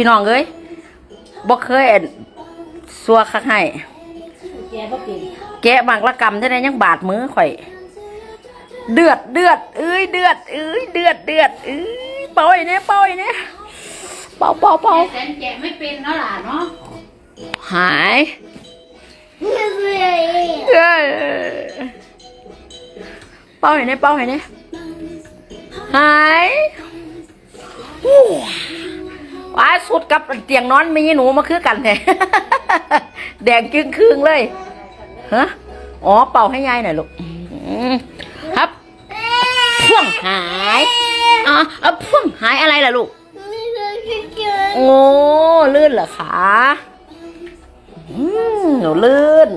พี่น้องเอ้ยบ่เคยอั่นสัวคักให้แกบ่เป็นแกะบางละกรรมเท่านั้นยังบาดมือข่อย เดือดเดือดเอ้ยเดือดเอ้ยเดือดเดือดเอ้ยเป่าไอ้เนี่ยเป่าไอ้เนี่ยเป่าเป่าเป่าแสนแกะไม่เป็นเนาะหล่ะเนาะหายเอ้ยเป่าไอ้เนี่ยเป่าไอ้เนี่ยหายฮู้ ว้าสุดกับเตียงนอนมีหนูมาคือกันแท้แดงจึงครึ่งเลยฮะอ๋อเป่าให้ยายหน่อยลูกครับพ่วงหายอ๋อเอาพ่วงหายอะไรล่ะลูกโอ้ลื่นเหรอคะอืมหนูลื่น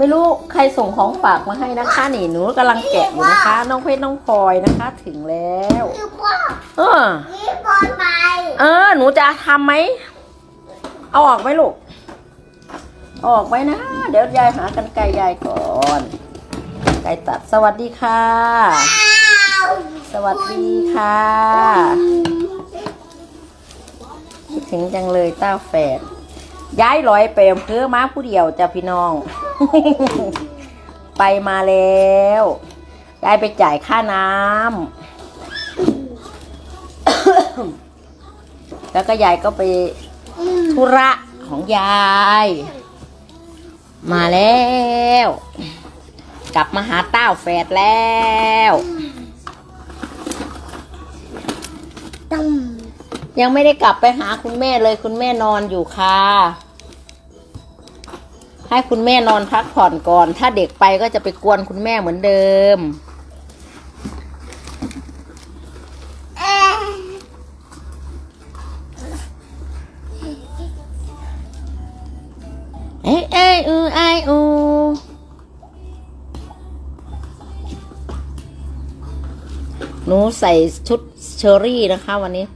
ไม่รู้ใครส่งของฝากมาให้นะคะนี่หนูกำลังแกะอยู่นะคะ น้องเพชรน้องพลอยนะคะ ถึงแล้วเออเออ หนูจะทำไหมเอาออกไหมลูกเอาออกไหมนะ เดี๋ยวยายหากันไกลยายก่อนไก่ตัดสวัสดีค่ะ สวัสดีค่ะคิดถึงจังเลยเต้าแฝด ย้ายลอยไปอำเภอมาผู้เดียวจ้ะพี่น้อง ไปมาแล้วยายไปจ่ายค่าน้ำ แล้วก็ยายก็ไปธุระของยาย มาแล้ว กลับมาหาเต้าแฝดแล้ว ยังไม่ได้กลับไปหาคุณแม่เลยคุณแม่นอนอยู่ค่ะ ให้คุณแม่นอนพักผ่อนก่อน ถ้าเด็กไปก็จะไปกวนคุณแม่เหมือนเดิม เอ้ยเอ้ยอูไออูหนูใส่ชุดเชอรี่นะคะวันนี้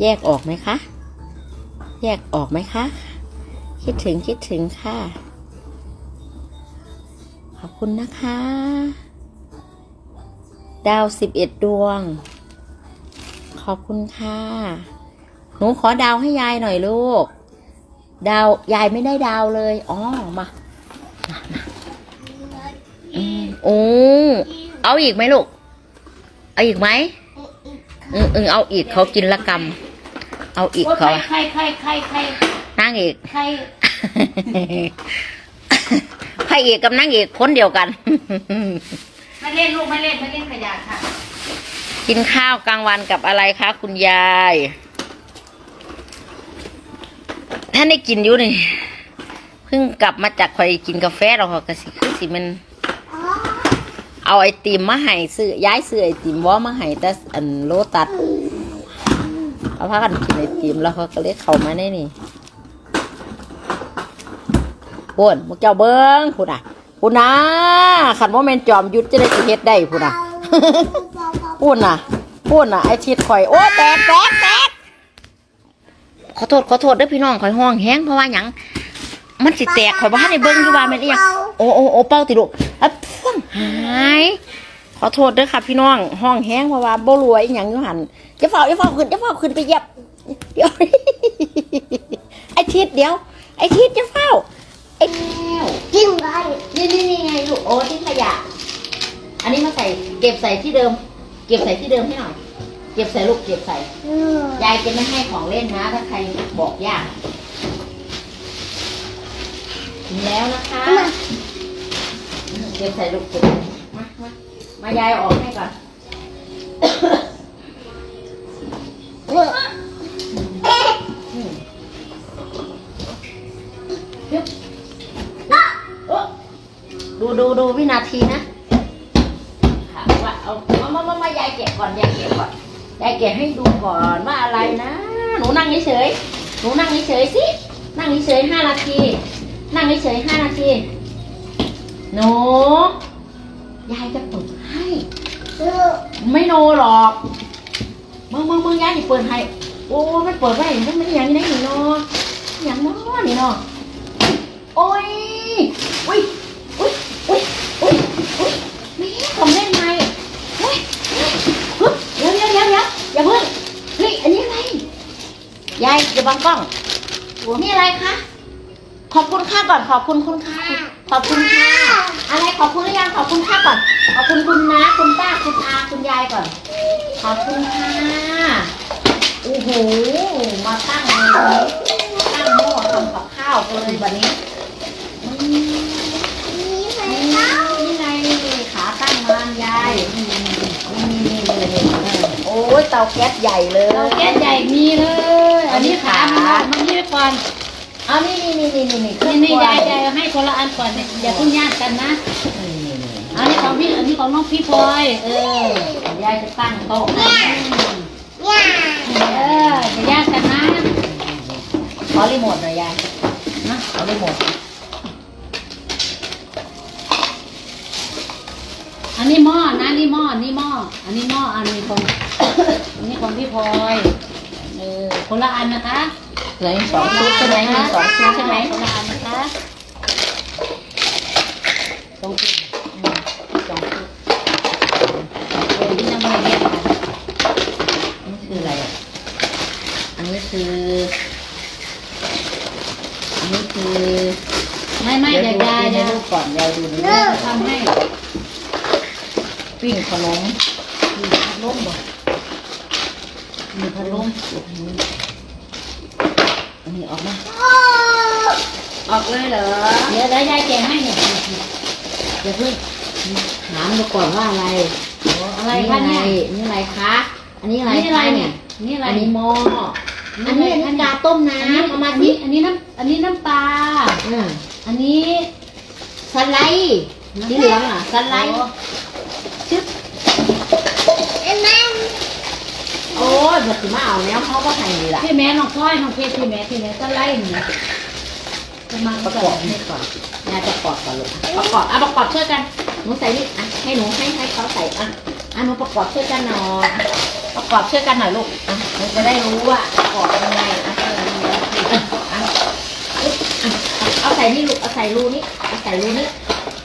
แยกออกไหมคะ แยกออกไหมคะ คิดถึงคิดถึงค่ะ ขอบคุณนะคะ ดาวสิบเอ็ดดวง ขอบคุณค่ะ หนูขอดาวให้ยายหน่อยลูก ดาวยายไม่ได้ดาวเลย อ๋อ มา มามาอืมโอ้เอาอีกไหมลูก เอาอีกไหมอืมอืมเอาอีกเขากินละกรรม เอาอีกโอ้ยเขาใครใครใครใครใครนั่งอีกใครพระเอกกับนางเอกคนเดียวกัน ไม่เล่นลูกไม่เล่นไม่เล่นขยะค่ะ กินข้าวกลางวันกับอะไรคะคุณยายท่านได้กินอยู่นี่เพิ่งกลับมาจากคอยกินกาแฟเราค่ะกสิคือสิมัน เอาไอติมมาให้ซื้อย้ายซื้อไอติมว่ามาให้แต่อันโลตัด เอาพากันกินไอติมแล้วเขาก็เลยเข้ามาในนี่พูนมุกเจ้าเบิ้งพูดอะพูดนะขันว่าแมนจอมยุทธจะได้เฮ็ดได้พูดอะพูดน่ะพูดน่ะไอชิดข่อยโอ้แตกแตกแตกขอโทษขอโทษด้อพี่น้องข่อยห้องแห้งเพราะว่าหยังมันสิแตกข่อยบ่ทันได้เบิ่งอยู่ว่าแม่นอียงโอ้โอ้โอ้เป้าติลูกอะพ่วงหาย ขอโทษเด้อค่ะพี่น้อง ห้องแห้งเพราะว่าบ่รู้ว่าอีหยังอยู่หั่นจะเฝ้าจะเฝ้าขึ้นจะเฝ้าขึ้นไปเหยียบเดี๋ยวไอชิดเดี๋ยว ไอชิดจะเฝ้าไอ้แล้วจิ้มไปนี่นี่นี่ไงลูกโอ้ที่ขยะ อันนี้มาใส่เก็บใส่ที่เดิม เก็บใส่ที่เดิมให้หน่อย เก็บใส่ลูกเก็บใส่ยายจะไม่ให้ของเล่นนะ ถ้าใครบอกยากถึงแล้วนะคะเก็บใส่ลูกเก็บมามา มายายออกให้ก่อนดูดูดูวินาทีนะว่าเอามามามามายายแกะก่อนยายแกะก่อนยายแกะให้ดูก่อนว่าอะไรนะ หนูนั่งเฉยหนูนั่งเฉยสิ นั่งเฉยห้านาที นั่งเฉยห้านาที หนู ยายจะเปิดให้ ไม่โนหรอกมึงมึงมึงยายจะเปิดให้ โอ้มันเปิดไว้มันไม่อย่างนี้นี่เนาะอย่างน้อนี่เนาะโอ้ยอุ้ยอุ้ยอุ้ยอุ้ยอุ้ยนี่ผมเล่นไหมเฮ้ยเฮ้ยเดี๋ยวเดี๋ยวเดี๋ยวอย่าเพิ่งนี่อันนี้อะไรยายอย่าบังกล้องนี่อะไรคะ ขอบคุณค่าก่อนขอบคุณคุณค่าขอบคุณค่ะอะไรขอบคุณหรือยังขอบคุณค่าก่อน ขอบคุณคุณนะคุณป้าคุณอาคุณยายก่อน ขอบคุณค่ะโอ้โหมาตั้งเลยตั้งหม้อทำกับข้าวกันเลยวันนี้นี่ไงขาตั้งมานยายนี่เลยโอ้ยเตาแก๊สใหญ่เลยเราแก้ใหญ่มีเลย อันนี้ขามันมันยืดก่อน เอานี่นี่นี่นี่นี่นี่เครื่นี่องนี่ครัวยายยายให้คนละอันก่อนเนี่ยอย่าเพิ่งญาติกันนะนี่นี่นี่อันนี้ของพี่อันนี้ของน้องพี่พลอยเออยายจะตั้งโต๊ะให้เอออย่าญาติกันนะขอรีโมทหน่อยยายนะขอรีโมทอันนี้หม้อนะนี่หม้อนี่หม้ออันนี้หม้ออันนี้ของอันนี้ของพี่พลอยเออคนละอันนะคะ เหลืออีกสองชุดใช่ไหมมีสองชุดใช่ไหมคนละอันนะคะสองชุดสองชุดเออนี่ยังไม่เรียกกันนี่คืออะไรอะอันนี้คืออันนี้คือไม่ไม่เดี๋เดี๋ยยววดูยายในจะรูปก่อนยายดูนรูทำให้ปิ้งขนมมีพัดลมบ่มีพัดลม อันนี้ออกมาออกเลยเหรอเดี๋ยวแล้วยายแกะให้เนี่ยเดี๋ยวเพิ่งถามดูก่อนว่าอะไรอะไรคะเนี่ยนี่อะไรคะ อันนี้อะไรนี่อะไรคะเนี่ยนี่อะไรอันนี้หม้ออันนี้อันนี้กาต้มอันนี้น้ำเอามาอันสินี้อันนี้น้ำอันนี้น้ำปลาอืมอันนี้สไลด์สีเหลืองอะสไลด์ ชึบ โอ้ยบัดสิมาเอาแล้วเขาก็ให้นี่ล่ะพี่แม่น้องพลอยน้องเพชรพี่แม่พี่แม่ก็ไล่เนี่ยประมาณประกอบให้ก่อนยายประกอบก่อนลูกอะประกอบอะประกอบช่วยกันหนูใส่นี่อะให้หนูให้ให้เขาใส่อะอะหนูประกอบช่วยกันหน่อยอะประกอบช่วยกันหน่อยลูกอะหนูจะได้รู้ว่าประกอบยังไงอะอะอะอึ๊บอะเอาใส่นี่ลูกเอาใส่รูนี่เอาใส่รูนี่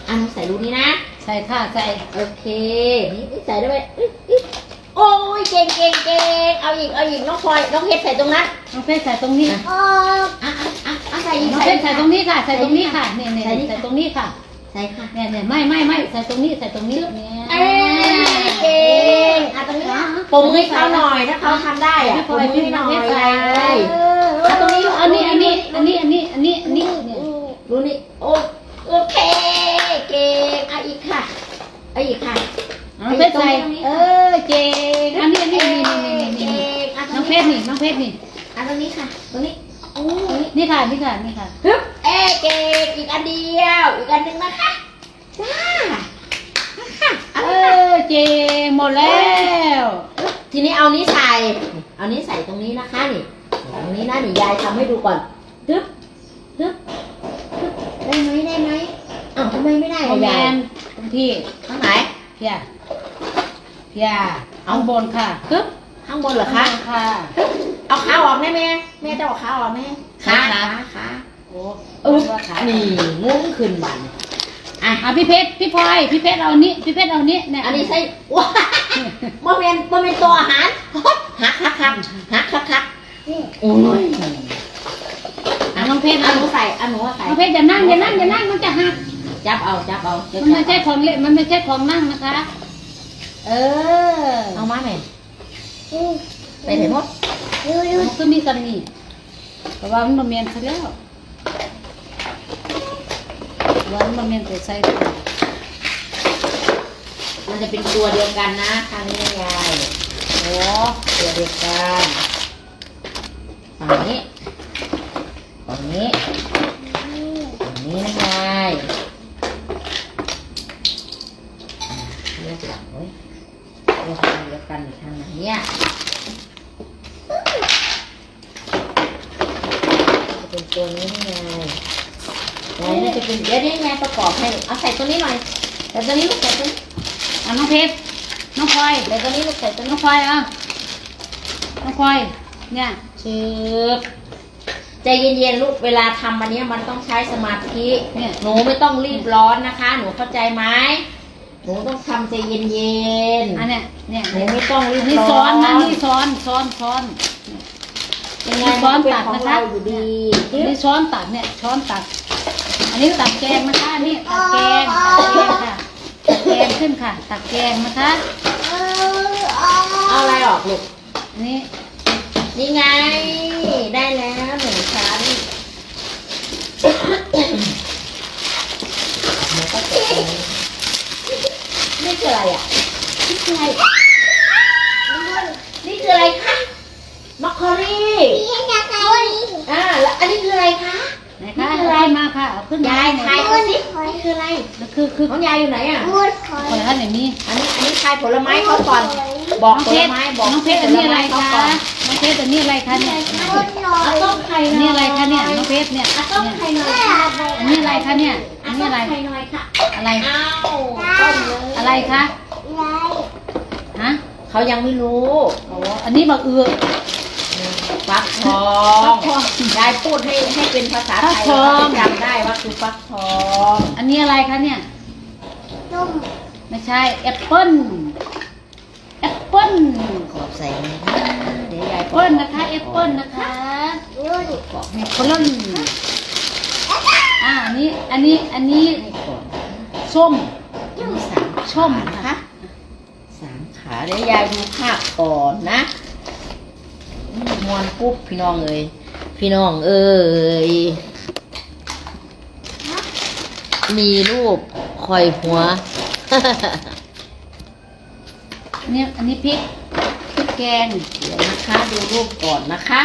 อะหนูใส่รูนี่นะ ใส่ค่ะใส่โอเคนี่นี่ใส่ได้ไหมอึ๊บอึ๊บ โอ้ยเก่งเก่งเก่งเอาอีกเอาอีกน้องพลอยน้องเพชรใส่ตรงนั้นน้องเพชรใส่ตรงนี้อะอะอะอะใส่อีกน้องเพชรใส่ตรงนี้ค่ะ ใส่ตรงนี้ค่ะเนี่ยเนี่ยใส่นี่ใส่ตรงนี้ค่ะใส่ค่ะเนี่ยเนี่ยไม่ไม่ไม่ใส่ตรงนี้ใส่ตรงนี้เนี่ยเอ้ยเก่งอะตรงนี้นะปมมือให้เขาหน่อยถ้าเขาทำได้อะปมมือให้หน่อยเลยเอาตรงนี้ลูกอันนี้อันนี้อันนี้อันนี้อันนี้อันนี้เนี่ยดูนี่โอโอเคเก่งเอาอีกค่ะเอาอีกค่ะน้องเพชรใส่เออเก่ง เพนี้ชรนี่น้องเพชรนี่อะตรงนี้ค่ะตรงนี้โอ้ยนี่ค่ะนี่ค่ะนี่ค่ะฮึบเอ้เก่งอีกอันเดียว อีกอันหนึ่งนะคะจ้าค่ะเออเก่งหมดแล้ว ทีนี้เอานี้ใส่ เอานี้ใส่ตรงนี้นะคะนี่ ตรงนี้นะนี่ยายทำให้ดูก่อนฮึบฮึบฮึบได้ไหมได้ไหมอ้าวทำไมไม่ได้คออะมเมยายนต์ตรงที่ข้างไหนเพียเพียเอาบนค่ะฮึบ ข้างบนเหรอคะค่ะฮึบเอาขาออกแม่แม่แม่จะเอาขาออกแม่ขาขาขาโอ้อึ๊บว่าขานี่งุ้งขึ้นบันอะอะพี่เพชรพี่พลอยพี่เพชรเอานี้พี่เพชรเอานี้เนี่ยอันนี้ใส่ว้าบ่แม่นบ่แม่นตัวอาหารฮักฮักฮักฮักฮักฮักโอ้ยอะน้องเพชรอัเอานหนูใส่อันหนูใส่น้องเพชรอย่านั่งอย่านั่งอย่านั่งมันจะหักจับเอาจับเอาเดี๋ยวมันไม่ใช่จับของเล่นมันไม่ใช่ของนั่งนะคะ เออ เอาเอามาแม่ ไปไหนหมดมันก็มีกันนี่เพราะว่ามันบ่แม่นซะแล้วว่ามันบ่แม่นไปใส่ตัวมันจะเป็นตัวเดียวกันนะทางนี้นะยายโอ้ตัวเดียวกันฝั่งนี้ฝั่งนี้ฝั่งนี้นะยาย กทางเดียวกันอีกทางไหนเนี่ยจะเป็นตัวนี้นะยายยายน่าจะเป็นเดี๋ยวนี้ยายประกอบให้เอาใส่ตัวนี้หน่อยใส่ตัวนี้ลูกใส่ตัวนี้อะน้องเพชรน้องพลอยใส่ตัวนี้ลูกใส่ตัวน้องพลอยอะน้องพลอยเนี่ยชืบใจเย็นๆลูกเวลาทำอันนี้มันต้องใช้สมาธิเนี่ยหนูไม่ต้องรีบร้อนนะคะ หนูเข้าใจไหม หนูต้องทำใจเย็นอันเนี้ยเนี่ยๆหนูไม่ต้องรีบนี่ร้อนซ้อนนะนี่ซ้อนซ้อนซ้อน ยังไงนี่ช้อนเป็ตักของนะคะเราอยู่ดีอันนี้ช้อนตักเนี่ยช้อนตักอันนี้ตักแกงนะคะอันนี่ตักแกงตักแกงค่ะตักแกงขึ้นค่ะ ตักแกงนะคะเอาอะไรออกลูกอันนี้นี่ไง ได้แล้วหนึ่งชั้นแล้วก็จะเป็นนี่ คืออะไรอะ นี่คืออะไรนี่คืออะไรคะมัคคอรี่อ่าแล้วอันนี้คืออะไรคะ ไหนคะอะไร มาค่ะเอาขึ้นยายหน่ทายอยดูสินี่คืออะไรแล้วคือคือของยายอยู่ไหนอะ คนละท่านไหนมีอันนี้อันนี้ทายผลไม้เขาก่อน บอกน้องผเพลชรไม้บอกน้องเพชรอันนี้อะไรผลคะม้เขาก่อนน้องเพชรอันนี้อะไรคะเนี่ยเอาต้มไข่อันหนี้ยอะไรคะเนี่ยน้องเพชรเนี่ยเอาต้มไข่หน่อยอันนี้อะไรคะเนี่ยอัอั นนนี้นี้อะอะไรไรไข่หน่อยค่ะอะไรเอาต้มเลยอะไรคะ ฮะ เขายังไม่รู้โอ้อันนี้บักเอือฟักทอฟังกทอง ยายพูดให้ให้เป็นภาษาไทยฟักทองจำได้ว่าคือฟักทองอันนี้อะไรคะเนี่ย ไม่ใช่แอปเปิ้ลแอปเปิ้ลขอบใส่เลยนะเดี๋ยวยายแอปเปิ้ลนะคะแอปเปิ้ลนะคะบอกแอปเปิ้ล อ่าอันนี้อันนี้อันนี้ให้ก่อนส้มอันนี้สามส้ขามนะคะสามขาเดี๋ยวยายดูภาพก่อนนะอืมมวนปุ๊บพี่น้องเอ้ยพี่น้องเอ้ยมีรูปคอยหัว อันนี้อันนี้พริกพริกแกงเดี๋ยวนะคะดูรูปก่อนนะคะ